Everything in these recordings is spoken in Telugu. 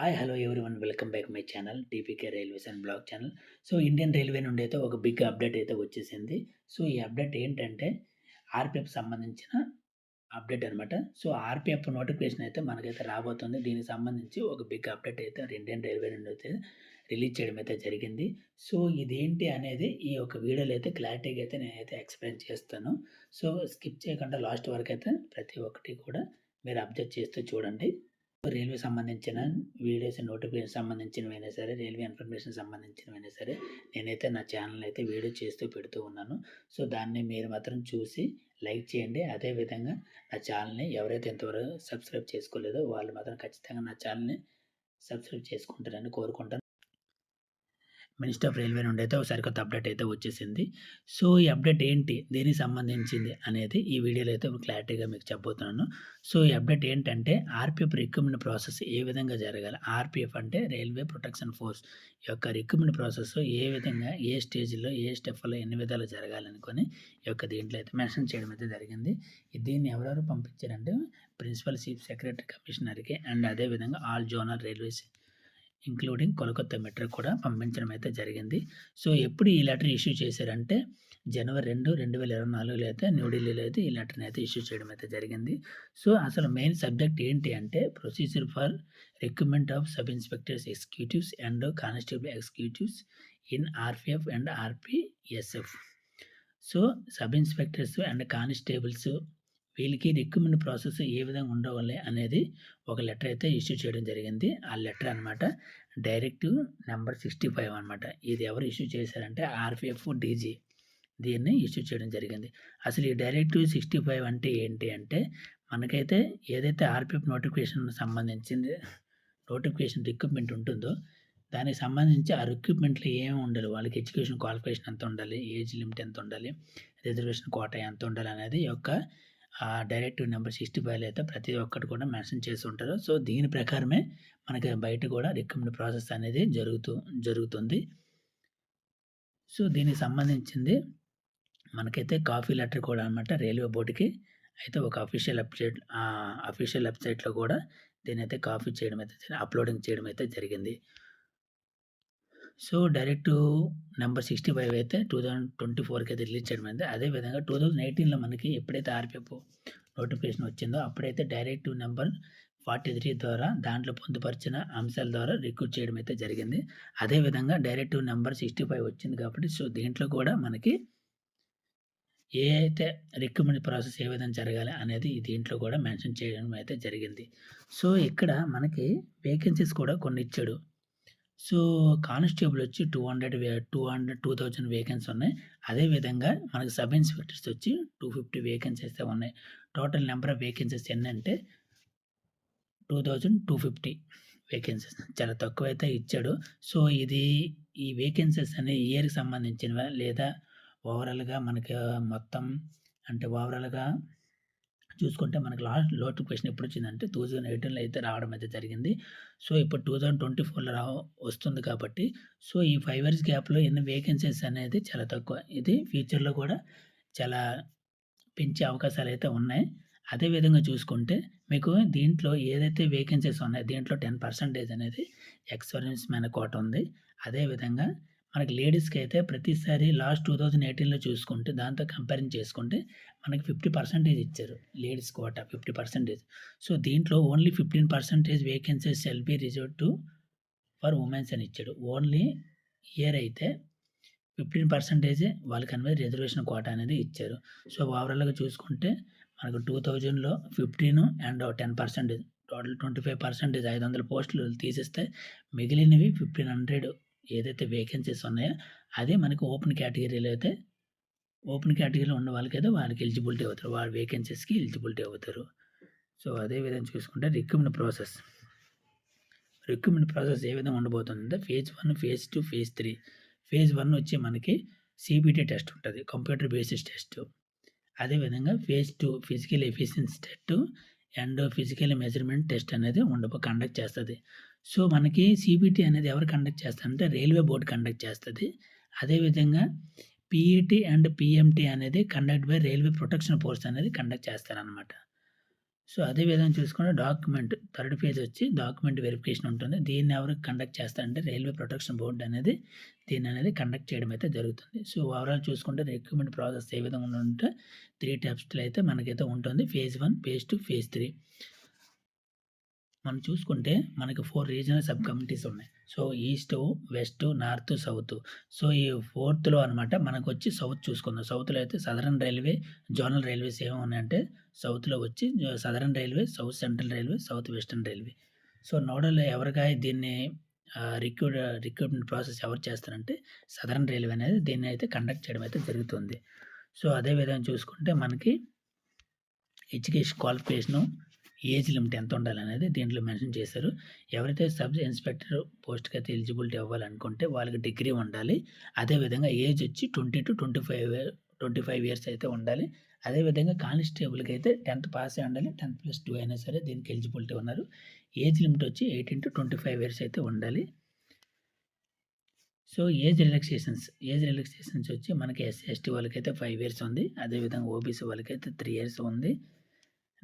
Hi hello one welcome back my channel TPK railways and blog channel so Indian railway నుండి అయితే ఒక బిగ్ అప్డేట్ అయితే వచ్చేసింది. సో ఈ అప్డేట్ ఏంటంటే ఆర్పిఎఫ్ సంబంధించిన అప్డేట్ అనమాట సో ఆర్పిఎఫ్ నోటిఫికేషన్ అయితే మనకైతే రాబోతుంది. దీనికి సంబంధించి ఒక బిగ్ అప్డేట్ అయితే ఇండియన్ రైల్వే నుండి అయితే రిలీజ్ చేయడం అయితే జరిగింది. సో ఇదేంటి అనేది ఈ యొక్క వీడియోలో అయితే క్లారిటీగా అయితే నేనైతే ఎక్స్ప్లెయిన్ చేస్తాను. సో స్కిప్ చేయకుండా లాస్ట్ వరకు అయితే ప్రతి ఒక్కటి కూడా మీరు అబ్జర్వ్ చేస్తూ చూడండి. రైల్వే సంబంధించిన వీడియోస్ నోటిఫికేషన్ సంబంధించినవైనా సరే రైల్వే ఇన్ఫర్మేషన్ సంబంధించినవైనా సరే నేనైతే నా ఛానల్ అయితే వీడియో చేస్తూ పెడుతూ ఉన్నాను. సో దాన్ని మీరు మాత్రం చూసి లైక్ చేయండి. అదేవిధంగా నా ఛానల్ని ఎవరైతే ఇంతవరకు సబ్స్క్రైబ్ చేసుకోలేదో వాళ్ళు మాత్రం ఖచ్చితంగా నా ఛానల్ని సబ్స్క్రైబ్ చేసుకుంటారని కోరుకుంటాను మినిస్టర్ ఆఫ్ రైల్వే నుండి అయితే ఒకసారి కొత్త అప్డేట్ అయితే వచ్చేసింది. సో ఈ అప్డేట్ ఏంటి? దేనికి సంబంధించింది అనేది ఈ వీడియోలో అయితే క్లారిటీగా మీకు చెప్పబోతున్నాను. సో ఈ అప్డేట్ ఏంటంటే ఆర్పిఎఫ్ రిక్రూట్మెంట్ ప్రాసెస్ ఏ విధంగా జరగాలి? ఆర్పిఎఫ్ అంటే రైల్వే ప్రొటెక్షన్ ఫోర్స్ యొక్క రిక్రూట్మెంట్ ప్రాసెస్ ఏ విధంగా ఏ స్టేజ్లో ఏ స్టెప్లో ఎన్ని విధాలు జరగాలనుకొని ఈ యొక్క దీంట్లో అయితే మెన్షన్ చేయడం అయితే జరిగింది. దీన్ని ఎవరెవరు పంపించారంటే ప్రిన్సిపల్ చీఫ్ సెక్రటరీ కమిషనర్కి అండ్ అదేవిధంగా all zonal railways including Kolkata metro కూడా పంపించడం అయితే జరిగింది. సో ఎప్పుడు ఈ లెటర్ ఇష్యూ చేశారంటే జనవరి రెండు రెండు వేల ఇరవై నాలుగులో అయితే న్యూఢిల్లీలో అయితే ఈ లెటర్ని అయితే ఇష్యూ చేయడం అయితే జరిగింది. సో అసలు మెయిన్ సబ్జెక్ట్ ఏంటి అంటే procedure for recruitment of sub inspectors executives and constable executives in RPF and RPSF. So sub inspectors and constables వీళ్ళకి రిక్రూట్మెంట్ ప్రాసెస్ ఏ విధంగా ఉండవాలి అనేది ఒక లెటర్ అయితే ఇష్యూ చేయడం జరిగింది. ఆ లెటర్ అనమాట డైరెక్ట్ నెంబర్ సిక్స్టీ ఫైవ్ అనమాట ఇది ఎవరు ఇష్యూ చేశారంటే ఆర్పిఎఫ్ డీజీ దీన్ని ఇష్యూ చేయడం జరిగింది. అసలు ఈ డైరెక్టివ్ సిక్స్టీ ఫైవ్ అంటే ఏంటి అంటే మనకైతే ఏదైతే ఆర్పిఎఫ్ నోటిఫికేషన్ సంబంధించింది నోటిఫికేషన్ రిక్రూట్మెంట్ ఉంటుందో దానికి సంబంధించి ఆ రిక్రూట్మెంట్లో ఏమి ఉండాలి? వాళ్ళకి ఎడ్యుకేషన్ క్వాలిఫికేషన్ ఎంత ఉండాలి? ఏజ్ లిమిట్ ఎంత ఉండాలి? రిజర్వేషన్ కోట ఎంత ఉండాలి అనేది యొక్క డైరెక్ట్ నెంబర్ సిక్స్టీ ఫైవ్లో అయితే ప్రతి ఒక్కటి కూడా మెన్షన్ చేసి ఉంటారు. సో దీని ప్రకారమే మనకి బయట కూడా రికమెండ్ ప్రాసెస్ అనేది జరుగుతూ జరుగుతుంది. సో దీనికి సంబంధించింది మనకైతే కాఫీ లెటర్ కూడా అనమాట రైల్వే బోర్డుకి. అయితే ఒక అఫీషియల్ వెబ్సైట్ అఫీషియల్ వెబ్సైట్లో కూడా దీని అయితే కాఫీ చేయడం అయితే అప్లోడింగ్ చేయడం అయితే జరిగింది. So direct number sixty five అయితే టూ థౌజండ్ ట్వంటీ ఫోర్కి అయితే రిలీజ్ చేయడం అయింది. అదేవిధంగా టూ థౌజండ్ ఎయిటీన్లో మనకి ఎప్పుడైతే ఆర్పిఎఫ్ నోటిఫికేషన్ వచ్చిందో అప్పుడైతే డైరెక్ట్ నెంబర్ ఫార్టీ త్రీ ద్వారా దాంట్లో పొందుపరిచిన అంశాల ద్వారా రిక్రూట్ చేయడం అయితే జరిగింది. అదేవిధంగా డైరెక్టివ్ నెంబర్ సిక్స్టీ ఫైవ్ వచ్చింది కాబట్టి సో దీంట్లో కూడా మనకి ఏ అయితే రిక్రూట్మెంట్ ప్రాసెస్ ఏ విధంగా జరగాలి అనేది దీంట్లో కూడా మెన్షన్ చేయడం అయితే జరిగింది. సో ఇక్కడ మనకి వేకెన్సీస్ కూడా కొన్ని ఇచ్చాడు. సో కానిస్టేబుల్ వచ్చి two hundred two hundred two thousand vacancy ఉన్నాయి. అదేవిధంగా మనకి సబ్ ఇన్స్పెక్టర్స్ వచ్చి టూ ఫిఫ్టీ వేకెన్సీస్ ఉన్నాయి. టోటల్ నెంబర్ ఆఫ్ వేకెన్సీస్ ఎన్ని అంటే two thousand two fifty vacancies. చాలా తక్కువ అయితే ఇచ్చాడు. సో ఇది ఈ వేకెన్సీస్ అనే ఇయర్కి సంబంధించినవా లేదా ఓవరాల్గా మనకి మొత్తం అంటే ఓవరాల్గా చూసుకుంటే మనకి లాస్ట్ నోటిఫికేషన్ ఎప్పుడు వచ్చిందంటే టూ థౌజండ్ ఎయిటీన్లో అయితే రావడం అయితే జరిగింది. సో ఇప్పుడు టూ థౌజండ్ ట్వంటీ ఫోర్లో రా వస్తుంది కాబట్టి సో ఈ ఫైవ్ ఇయర్స్ గ్యాప్లో ఎన్ని వేకెన్సీస్ అనేది చాలా తక్కువ. ఇది ఫ్యూచర్లో కూడా చాలా పెంచే అవకాశాలు అయితే ఉన్నాయి. అదేవిధంగా చూసుకుంటే మీకు దీంట్లో ఏదైతే వేకెన్సీస్ ఉన్నాయో దీంట్లో టెన్ పర్సెంటేజ్ అనేది ఎక్స్పీరియన్స్ మైన కోట ఉంది. అదేవిధంగా మనకి లేడీస్కి అయితే ప్రతిసారి లాస్ట్ టూ థౌజండ్ ఎయిటీన్లో చూసుకుంటే దాంతో కంపేరింగ్ చేసుకుంటే మనకి ఫిఫ్టీ పర్సెంటేజ్ ఇచ్చారు ladies quota fifty percentage. So దీంట్లో only fifteen percentage vacancies shall be reserve to for womens అని ఇచ్చాడు. ఓన్లీ ఇయర్ అయితే ఫిఫ్టీన్ పర్సెంటేజ్ వాళ్ళకి అనేది రిజర్వేషన్ కోట అనేది ఇచ్చారు. సో ఓవరాల్గా చూసుకుంటే మనకు టూ థౌజండ్లో fifteen and ten percentage total twenty five percentage ఐదు వందల పోస్టులు తీసేస్తే మిగిలినవి ఫిఫ్టీన్ హండ్రెడ్ ఏదైతే వేకెన్సీస్ ఉన్నాయో అదే మనకి ఓపెన్ కేటగిరీలో అయితే ఓపెన్ కేటగిరీలో ఉన్న వాళ్ళకైతే వాళ్ళకి ఎలిజిబిలిటీ అవుతారు. వాళ్ళ వేకెన్సీస్కి ఎలిజిబిలిటీ అవుతారు. సో అదే విధంగా చూసుకుంటే రిక్రూట్మెంట్ ప్రాసెస్ రిక్రూట్మెంట్ ప్రాసెస్ ఏ విధంగా ఉండబోతుందంటే phase one phase two phase three phase one వచ్చి మనకి సిబిటీ టెస్ట్ ఉంటుంది. కంప్యూటర్ బేసిస్ టెస్ట్ అదేవిధంగా phase two physical efficiency test and physical measurement test అనేది ఉండబో కండక్ట్ చేస్తుంది. సో మనకి సిబిటి అనేది ఎవరు కండక్ట్ చేస్తారంటే రైల్వే బోర్డు కండక్ట్ చేస్తుంది. అదేవిధంగా పిఈటి అండ్ పిఎంటి అనేది conduct by railway protection force అనేది కండక్ట్ చేస్తారనమాట సో అదే విధంగా చూసుకుంటే డాక్యుమెంట్ థర్డ్ పేజ్ వచ్చి డాక్యుమెంట్ వెరిఫికేషన్ ఉంటుంది. దీన్ని ఎవరు కండక్ట్ చేస్తారంటే రైల్వే ప్రొటెక్షన్ బోర్డు అనేది దీన్ని అనేది కండక్ట్ చేయడం అయితే జరుగుతుంది. సో ఓవరాల్ చూసుకుంటే రిక్రూట్మెంట్ ప్రాసెస్ ఏ విధంగా ఉంటే త్రీ టైప్స్లో అయితే మనకైతే ఉంటుంది. Phase one phase two phase three. మనం చూసుకుంటే మనకి ఫోర్ రీజనల్ సబ్ కమిటీస్ ఉన్నాయి. So east west north south so ఈ ఫోర్త్లో అనమాట మనకు వచ్చి సౌత్ చూసుకుందాం. సౌత్లో అయితే సదరన్ రైల్వే జోనల్ రైల్వేస్ ఏమి ఉన్నాయంటే సౌత్లో వచ్చి southern railway south central railway south western railway so nodal ఎవరిగా దీన్ని రిక్రూట్ రిక్రూట్మెంట్ ప్రాసెస్ ఎవరు చేస్తారంటే సదరన్ రైల్వే అనేది దీన్ని అయితే కండక్ట్ చేయడం అయితే జరుగుతుంది. సో అదే విధంగా చూసుకుంటే మనకి ఎడ్యుకేషన్ క్వాలిఫికేషను ఏజ్ లిమిట్ ఎంత ఉండాలనేది దీంట్లో మెన్షన్ చేశారు. ఎవరైతే సబ్ ఇన్స్పెక్టర్ పోస్ట్కి అయితే ఎలిజిబిలిటీ అవ్వాలనుకుంటే వాళ్ళకి డిగ్రీ ఉండాలి. అదేవిధంగా ఏజ్ వచ్చి twenty to twenty five twenty five years అయితే ఉండాలి. అదేవిధంగా కానిస్టేబుల్కి అయితే టెన్త్ పాస్ అయి ఉండాలి. టెన్త్ ప్లస్ టూ అయినా సరే దీనికి ఎలిజిబిలిటీ ఉన్నారు. ఏజ్ లిమిట్ వచ్చి eighteen to twenty five years అయితే ఉండాలి. So age relaxations age relaxations వచ్చి మనకి ఎస్సీ ఎస్టీ వాళ్ళకైతే ఫైవ్ ఇయర్స్ ఉంది. అదేవిధంగా ఓబీసీ వాళ్ళకైతే త్రీ ఇయర్స్ ఉంది.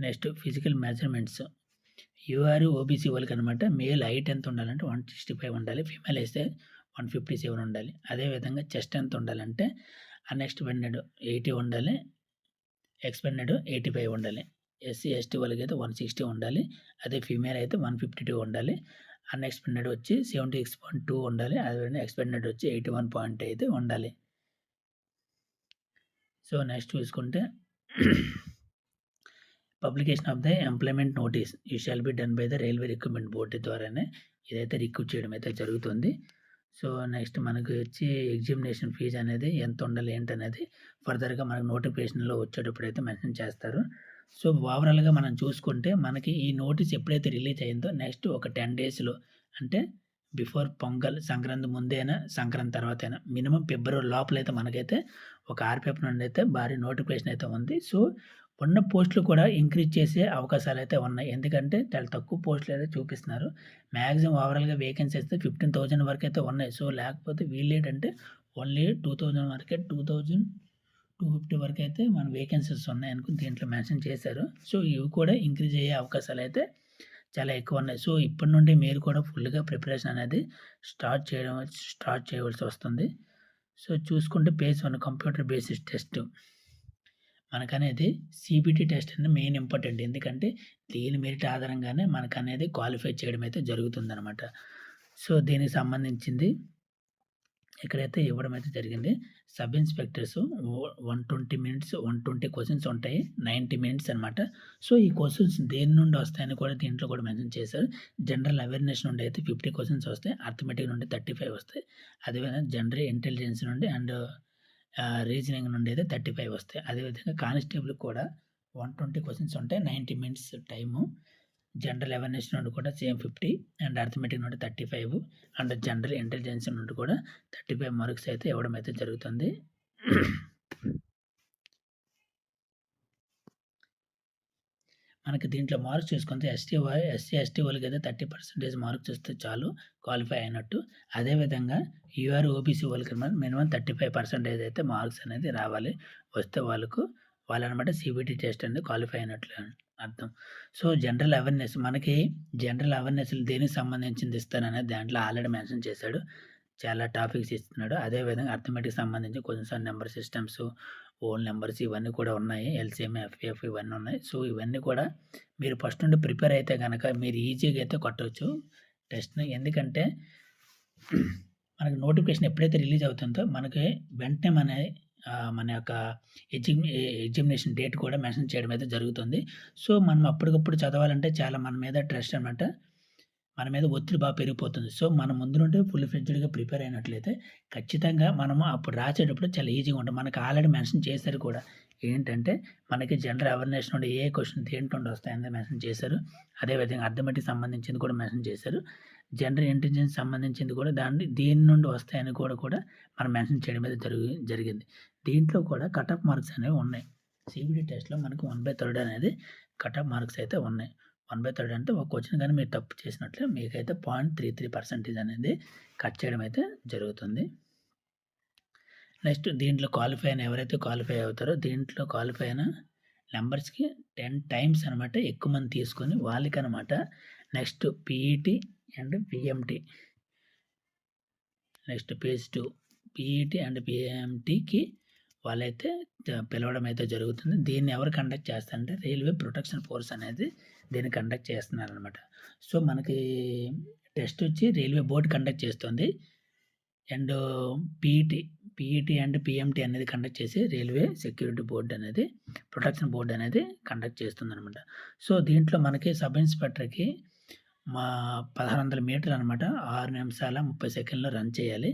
Next physical measurements. UR OBC వాళ్ళకి అనమాట మేల్ హైట్ ఎంత ఉండాలంటే వన్ సిక్స్టీ ఫైవ్ ఉండాలి. ఫీమేల్ అయితే వన్ ఫిఫ్టీ సెవెన్ ఉండాలి. అదేవిధంగా చెస్ట్ ఎంత ఉండాలంటే అన్ఎక్స్పెండెడ్ ఎయిటీ ఉండాలి. ఎక్స్పెండెడ్ ఎయిటీ ఫైవ్ ఉండాలి. ఎస్సీ ఎస్టీ వాళ్ళకి అయితే వన్ సిక్స్టీ ఉండాలి. అదే ఫీమేల్ అయితే వన్ ఫిఫ్టీ టూ ఉండాలి. అన్ఎక్స్పెండెడ్ వచ్చి సెవెంటీ సిక్స్ పాయింట్ టూ ఉండాలి. అదేవిధంగా ఎక్స్పెండెడ్ వచ్చి ఎయిటీ వన్ పాయింట్ అయితే ఉండాలి. సో నెక్స్ట్ చూసుకుంటే publication of the employment notice ఈ shall be done by the railway recruitment board ద్వారానే ఇదైతే రిక్రూట్ చేయడం అయితే జరుగుతుంది. సో నెక్స్ట్ మనకు వచ్చి ఎగ్జామినేషన్ ఫీజు అనేది ఎంత ఉండాలి ఏంటనేది ఫర్దర్గా మనకు నోటిఫికేషన్లో వచ్చేటప్పుడు అయితే మెన్షన్ చేస్తారు. సో ఓవరాల్గా మనం చూసుకుంటే మనకి ఈ నోటీస్ ఎప్పుడైతే రిలీజ్ అయిందో నెక్స్ట్ ఒక టెన్ డేస్లో అంటే బిఫోర్ పొంగల్ సంక్రాంతి ముందేనా సంక్రాంతి తర్వాత అయినా మినిమం ఫిబ్రవరి లోపల అయితే మనకైతే ఒక ఆర్పిఎఫ్ నుండి అయితే భారీ నోటిఫికేషన్ అయితే ఉంది. సో ఉన్న పోస్టులు కూడా ఇంక్రీజ్ చేసే అవకాశాలు అయితే ఉన్నాయి. ఎందుకంటే చాలా తక్కువ పోస్టులు అయితే చూపిస్తున్నారు. మ్యాక్సిమం ఓవరాల్గా వేకెన్సీ అయితే ఫిఫ్టీన్ థౌజండ్ వరకు అయితే ఉన్నాయి. సో లేకపోతే వీళ్ళు ఓన్లీ టూ థౌజండ్ వరకే టూ థౌజండ్ టూ ఫిఫ్టీ వరకు అయితే మన వేకెన్సీస్ ఉన్నాయనుకుని దీంట్లో మెన్షన్ చేశారు. సో ఇవి కూడా ఇంక్రీజ్ అయ్యే అవకాశాలు అయితే చాలా ఎక్కువ ఉన్నాయి. సో ఇప్పటి నుండి మీరు కూడా ఫుల్గా ప్రిపరేషన్ అనేది స్టార్ట్ చేయడం స్టార్ట్ చేయవలసి వస్తుంది. సో చూసుకుంటే phase one computer basis test. మనకనేది CBT test అనేది మెయిన్ ఇంపార్టెంట్. ఎందుకంటే దీని మెరిట్ ఆధారంగానే మనకనేది క్వాలిఫై చేయడం అయితే జరుగుతుందనమాట సో దీనికి సంబంధించింది ఇక్కడైతే ఇవ్వడం అయితే జరిగింది. Sub inspectors one twenty minutes one twenty questions ఉంటాయి. నైంటీ మినిట్స్ అనమాట సో ఈ క్వశ్చన్స్ దేని నుండి వస్తాయని కూడా దీంట్లో కూడా మెన్షన్ చేశారు. జనరల్ అవేర్నెస్ నుండి అయితే ఫిఫ్టీ క్వశ్చన్స్ వస్తాయి. అర్థమెటిక్ నుండి థర్టీ ఫైవ్ వస్తాయి. అదేవిధంగా జనరల్ ఇంటెలిజెన్స్ నుండి అండ్ రీజనింగ్ నుండి అయితే థర్టీ ఫైవ్ వస్తాయి. అదేవిధంగా కానిస్టేబుల్ కూడా వన్ ట్వంటీ క్వశ్చన్స్ ఉంటాయి. Ninety minutes time. General awareness నుండి కూడా సేమ్ ఫిఫ్టీ అండ్ అర్థమెటిక్ నుండి thirty five and general intelligence నుండి కూడా థర్టీ ఫైవ్ మార్క్స్ అయితే ఇవ్వడం అయితే జరుగుతుంది. మనకి దీంట్లో మార్క్స్ చూసుకుంటే ఎస్టీ ఎస్సీ ఎస్టీ వాళ్ళకి అయితే థర్టీ పర్సెంటేజ్ మార్క్స్ వస్తే చాలు క్వాలిఫై అయినట్టు. అదేవిధంగా యూఆర్ ఓబీసీ వాళ్ళకి మినిమం థర్టీ ఫైవ్ పర్సెంటేజ్ అయితే మార్క్స్ అనేది రావాలి. వస్తే వాళ్ళకు వాళ్ళనమాట సిబిటీ టెస్ట్ అనేది క్వాలిఫై అయినట్లు అర్థం. సో జనరల్ అవేర్నెస్ మనకి జనరల్ అవేర్నెస్ దేనికి సంబంధించింది ఇస్తాననేది దాంట్లో ఆల్రెడీ మెన్షన్ చేశాడు. చాలా టాపిక్స్ ఇస్తున్నాడు. అదేవిధంగా అర్థమెటిక్ సంబంధించి కొంచెం నెంబర్ సిస్టమ్స్ ఓల్ నెంబర్స్ ఇవన్నీ కూడా ఉన్నాయి. ఎల్సిఎం ఎఫ్ఏఎఫ్ ఇవన్నీ ఉన్నాయి. సో ఇవన్నీ కూడా మీరు ఫస్ట్ నుండి ప్రిపేర్ అయితే కనుక మీరు ఈజీగా అయితే కొట్టవచ్చు టెస్ట్ని ఎందుకంటే మనకి నోటిఫికేషన్ ఎప్పుడైతే రిలీజ్ అవుతుందో మనకి వెంటనే మన మన యొక్క ఎగ్జిమ్ ఎగ్జామినేషన్ డేట్ కూడా మెన్షన్ చేయడం అయితే జరుగుతుంది. సో మనం అప్పటికప్పుడు చదవాలంటే చాలా మన మీద ట్రస్ట్ అనమాట మన మీద ఒత్తిడి బాగా పెరిగిపోతుంది. సో మనం ముందు నుండి ఫుల్ ఫ్లెడ్జ్డ్గా ప్రిపేర్ అయినట్లయితే ఖచ్చితంగా మనము అప్పుడు రాసేటప్పుడు చాలా ఈజీగా ఉంటుంది. మనకు ఆల్రెడీ మెన్షన్ చేశారు కూడా. ఏంటంటే మనకి జనరల్ అవేర్నెస్ నుండి ఏ క్వశ్చన్ దేంటి నుండి వస్తాయని మెన్షన్ చేశారు. అదేవిధంగా అర్థమెటిక్ సంబంధించింది కూడా మెన్షన్ చేశారు. జనరల్ ఇంటెలిజెన్స్ సంబంధించింది కూడా దాన్ని దీని నుండి వస్తాయని కూడా కూడా మనం మెన్షన్ చేయడం అయితే జరిగి జరిగింది. దీంట్లో కూడా కట్ ఆఫ్ మార్క్స్ అనేవి ఉన్నాయి. సిబిడి టెస్ట్లో మనకు వన్ బై థర్డ్ అనేది కట్ ఆఫ్ మార్క్స్ అయితే ఉన్నాయి. వన్ బై థర్డ్ అంటే ఒక క్వశ్చన్ కానీ మీరు తప్పు చేసినట్లే మీకైతే పాయింట్ త్రీ త్రీ పర్సెంటేజ్ అనేది కట్ చేయడం అయితే జరుగుతుంది నెక్స్ట్ దీంట్లో క్వాలిఫై అయిన ఎవరైతే క్వాలిఫై అవుతారో దీంట్లో క్వాలిఫై అయిన నెంబర్స్కి టెన్ టైమ్స్ అనమాట ఎక్కువ మంది తీసుకొని వాళ్ళకి అనమాట next PET and PMT. Next page two PET and పీఎంటీకి వాళ్ళైతే పిలవడం అయితే జరుగుతుంది. దీన్ని ఎవరు కండక్ట్ చేస్తారంటే రైల్వే ప్రొటెక్షన్ ఫోర్స్ అనేది దీన్ని కండక్ట్ చేస్తున్నారనమాట. సో, మనకి టెస్ట్ వచ్చి రైల్వే బోర్డు కండక్ట్ చేస్తుంది. And PET, PET and PMT అనేది కండక్ట్ చేసి రైల్వే సెక్యూరిటీ బోర్డ్ అనేది ప్రొటెక్షన్ బోర్డ్ అనేది కండక్ట్ చేస్తుందనమాట. సో, దీంట్లో మనకి సబ్ ఇన్స్‌పెక్టర్‌కి మా 1600 మీటర్లు అనమాట ఆరు నిమిషాల 30 సెకండ్‌లో రన్ చేయాలి.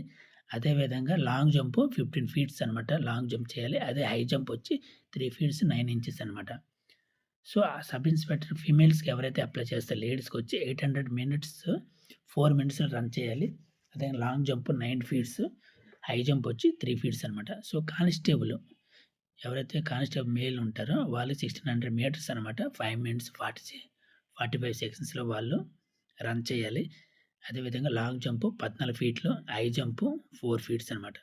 అదే విధంగా లాంగ్ జంప్ 15 ఫీట్స్ అనమాట. లాంగ్ జంప్ చేయాలి. అదే హై జంప్ వచ్చి త్రీ ఫీట్స్ నైన్ ఇంచెస్ అనమాట. సో, ఆ సబ్ ఇన్స్‌పెక్టర్ ఫీమేల్స్‌కి ఎవరైతే అప్లై చేస్తారో లేడీస్‌కొచ్చి 800 మినిట్స్ ఫోర్ మినిట్స్‌లో రన్ చేయాలి. అదే long jump nine feets, high jump వచ్చి త్రీ ఫీట్స్ అనమాట. సో, కానిస్టేబుల్ ఎవరైతే కానిస్టేబుల్ మేల్ ఉంటారో వాళ్ళు 1600 మీటర్స్ అనమాట. Five minutes forty forty five సెక్షన్స్లో వాళ్ళు రన్ చేయాలి. అదే విధంగా లాంగ్ జంప్ 14 ఫీట్లు, హై జంప్ ఫోర్ ఫీట్స్ అనమాట.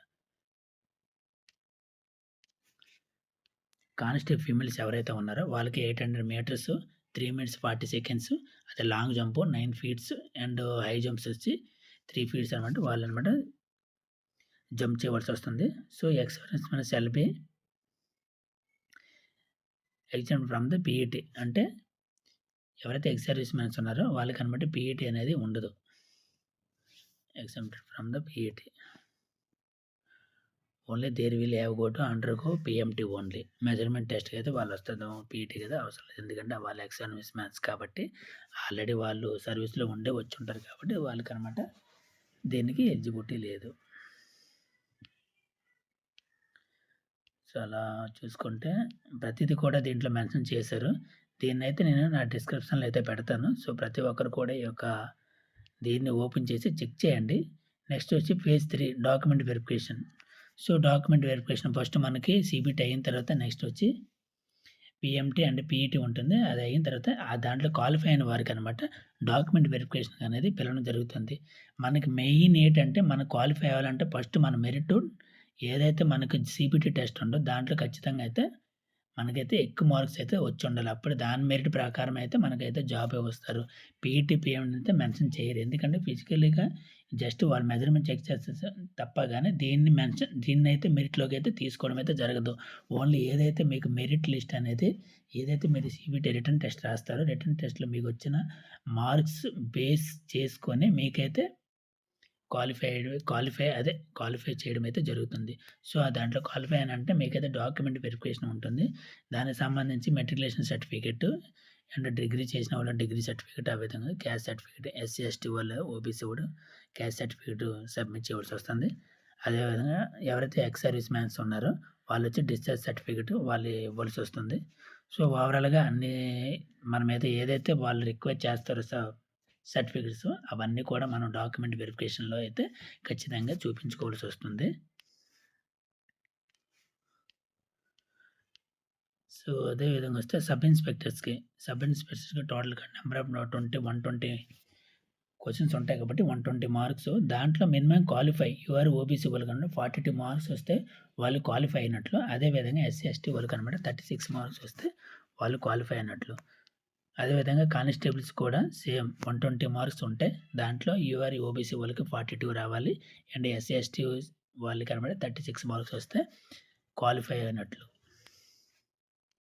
కానిస్టేబుల్ ఫీమేల్స్ ఎవరైతే ఉన్నారో వాళ్ళకి 800 మీటర్స్ త్రీ మినిట్స్ 40 సెకండ్స్. అదే long jump nine feets and high jumps వచ్చి త్రీ ఫీట్స్ అనమాట. వాళ్ళనమాట జంప్ చేయవలసి వస్తుంది సో, ఎక్స్‌పీరియన్స్ మన సెల్బీ ఎగ్జామ్ ఫ్రమ్ ద పీఈటీ అంటే ఎవరైతే ఎక్స్ సర్వీస్ మెన్స్ ఉన్నారో వాళ్ళకనమాట పీఈటీ అనేది ఉండదు. Exam from the PET. Only there will have go to undergo PMT only. Measurement టెస్ట్‌కి అయితే వాళ్ళు వస్తుందో పీఈటీ కదా అవసరం లేదు. ఎందుకంటే వాళ్ళు ఎక్స్ సర్వీస్ మెన్స్ కాబట్టి ఆల్రెడీ వాళ్ళు సర్వీస్‌లో ఉండే వచ్చి ఉంటారు కాబట్టి వాళ్ళకి అనమాట దీనికి ఎలిజిబిలిటీ లేదు. సో, అలా చూసుకుంటే ప్రతిదీ కూడా దీంట్లో మెన్షన్ చేశారు. దీన్నైతే నేను నా డిస్క్రిప్షన్‌లో అయితే పెడతాను. సో, ప్రతి ఒక్కరు కూడా ఈ యొక్క దీన్ని ఓపెన్ చేసి చెక్ చేయండి. నెక్స్ట్ వచ్చి page three document verification. So, document verification first మనకి సీబీటీ అయిన తర్వాత నెక్స్ట్ వచ్చి పిఎంటీ అండ్ పీఈటీ ఉంటుంది. అది అయిన తర్వాత ఆ దాంట్లో క్వాలిఫై అయిన వారికి అనమాట డాక్యుమెంట్ వెరిఫికేషన్ అనేది పిలవడం జరుగుతుంది. మనకి మెయిన్ ఏంటంటే మనం క్వాలిఫై అవ్వాలంటే ఫస్ట్ మన మెరిట్ ఏదైతే మనకు సీబీటీ టెస్ట్ ఉందో దాంట్లో ఖచ్చితంగా అయితే మనకైతే ఎక్కువ మార్క్స్ అయితే వచ్చి ఉండాలి అప్పుడు దాని మెరిట్ ప్రకారం అయితే మనకైతే జాబ్ వస్తారు పీఈటీ, పిఎం అయితే మెన్షన్ చేయరు. ఎందుకంటే ఫిజికల్‌గా జస్ట్ వాళ్ళు మెజర్‌మెంట్ చెక్ చేస్తే తప్ప కానీ దీన్ని మెన్షన్ దీన్ని అయితే మెరిట్‌లోకి అయితే తీసుకోవడం అయితే జరగదు. ఓన్లీ ఏదైతే మీకు మెరిట్ లిస్ట్ అనేది ఏదైతే మీరు సీబీటీ రిటర్న్ టెస్ట్ రాస్తారో రిటర్న్ టెస్ట్‌లో మీకు వచ్చిన మార్క్స్ బేస్ చేసుకొని మీకైతే క్వాలిఫైడ్ క్వాలిఫై అదే క్వాలిఫై చేయడం అయితే జరుగుతుంది. సో, దాంట్లో క్వాలిఫై అని అంటే మీకైతే డాక్యుమెంట్ వెరిఫికేషన్ ఉంటుంది. దానికి సంబంధించి మెట్రికులేషన్ సర్టిఫికేట్ అండ్ డిగ్రీ చేసిన వాళ్ళ డిగ్రీ సర్టిఫికేట్ ఆ విధంగా క్యాస్ట్ సర్టిఫికేట్ ఎస్సీ, ఎస్టీ వాళ్ళు ఓబీసీ కూడా క్యాస్ట్ సర్టిఫికేట్ సబ్మిట్ చేయవలసి వస్తుంది. అదేవిధంగా ఎవరైతే ఎక్స్ సర్వీస్ మ్యాన్స్ ఉన్నారో వాళ్ళు వచ్చి డిశ్చార్జ్ సర్టిఫికేట్ వాళ్ళు ఇవ్వాల్సి వస్తుంది. సో, ఓవరాల్‌గా అన్నీ మనమైతే ఏదైతే వాళ్ళు రిక్వెస్ట్ చేస్తారో స సర్టిఫికేట్స్ అవన్నీ కూడా మనం డాక్యుమెంట్ వెరిఫికేషన్‌లో అయితే ఖచ్చితంగా చూపించుకోవాల్సి వస్తుంది. సో, అదే విధంగా వస్తే సబ్ ఇన్స్‌పెక్టర్స్‌కి సబ్ ఇన్స్‌పెక్టర్స్‌కి టోటల్‌గా number of twenty one twenty questions ఉంటాయి కాబట్టి 120 మార్క్స్ దాంట్లో మినిమం క్వాలిఫై యూఆర్ ఓబీసీ వాళ్ళకన్నా 42 మార్క్స్ వస్తే వాళ్ళు క్వాలిఫై అయినట్లు. అదే విధంగా ఎస్సీ, ఎస్టీ వాళ్ళకనమాట 36 మార్క్స్ వస్తే వాళ్ళు క్వాలిఫై అయినట్లు. అదేవిధంగా కానిస్టేబుల్స్ కూడా సేమ్ 120 మార్క్స్ ఉంటే దాంట్లో యూఆర్, ఓబీసీ వాళ్ళకి 42 రావాలి. అండ్ ఎస్సీ, ఎస్టీ వాళ్ళకనమాట 36 మార్క్స్ వస్తే క్వాలిఫై అయినట్లు.